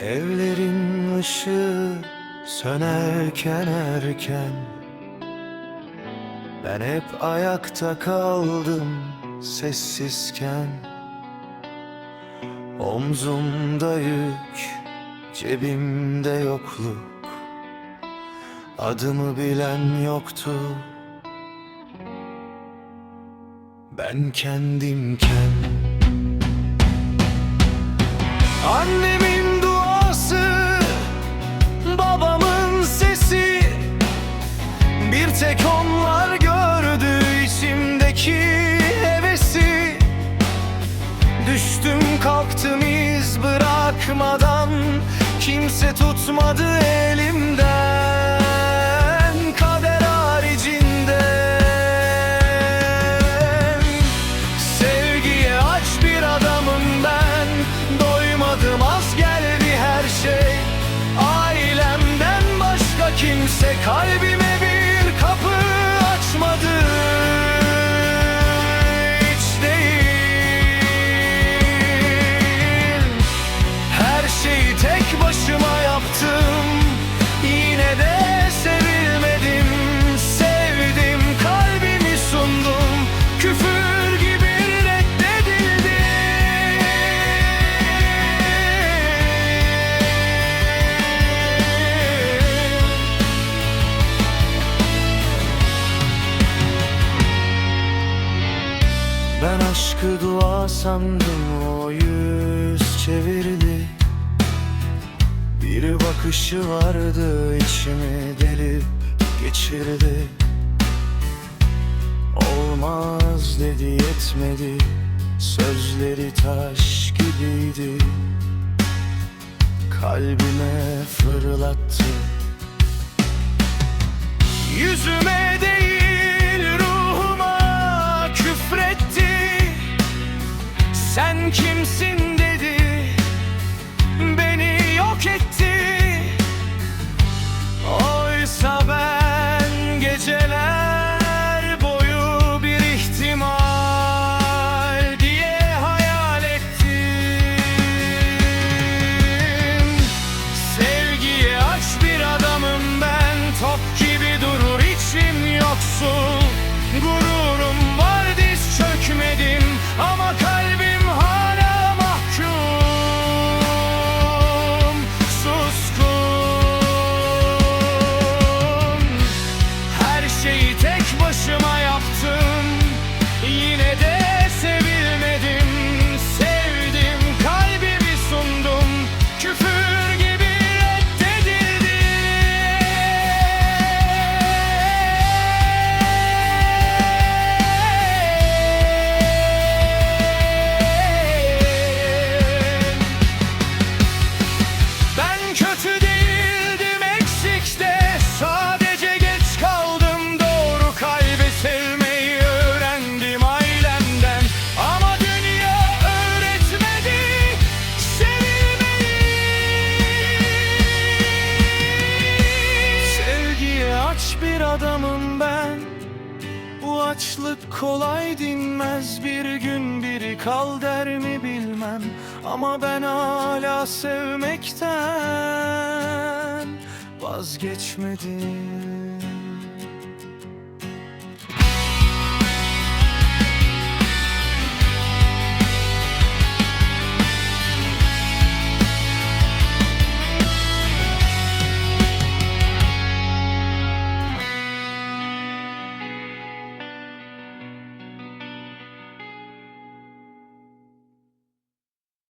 Evlerin ışığı sönerken erken Ben hep ayakta kaldım sessizken. Omzumda yük, cebimde yokluk Adımı bilen yoktu. Ben kendimken tek onlar gördü içimdeki hevesi. Düştüm kalktım iz bırakmadan Kimse tutmadı elimden Kader haricinden Sevgiye aç bir adamım ben Doymadım az geldi her şey. Ailemden başka kimse kalbime başıma yaptım. Yine de sevilmedim. Sevdim kalbimi sundum. Küfür gibi reddedildim Ben aşkı dua sandım o yüz çevirdi Bir bakışı vardı içimi delip geçirdi. Olmaz dedi yetmedi. Sözleri taş gibiydi. Kalbime fırlattı. Yüzüme değil ruhuma küfretti. Sen kimsin dedi olsun gurur bir adamım ben. Bu açlık kolay dinmez. Bir gün biri kal der mi bilmem. Ama ben hala sevmekten vazgeçmedim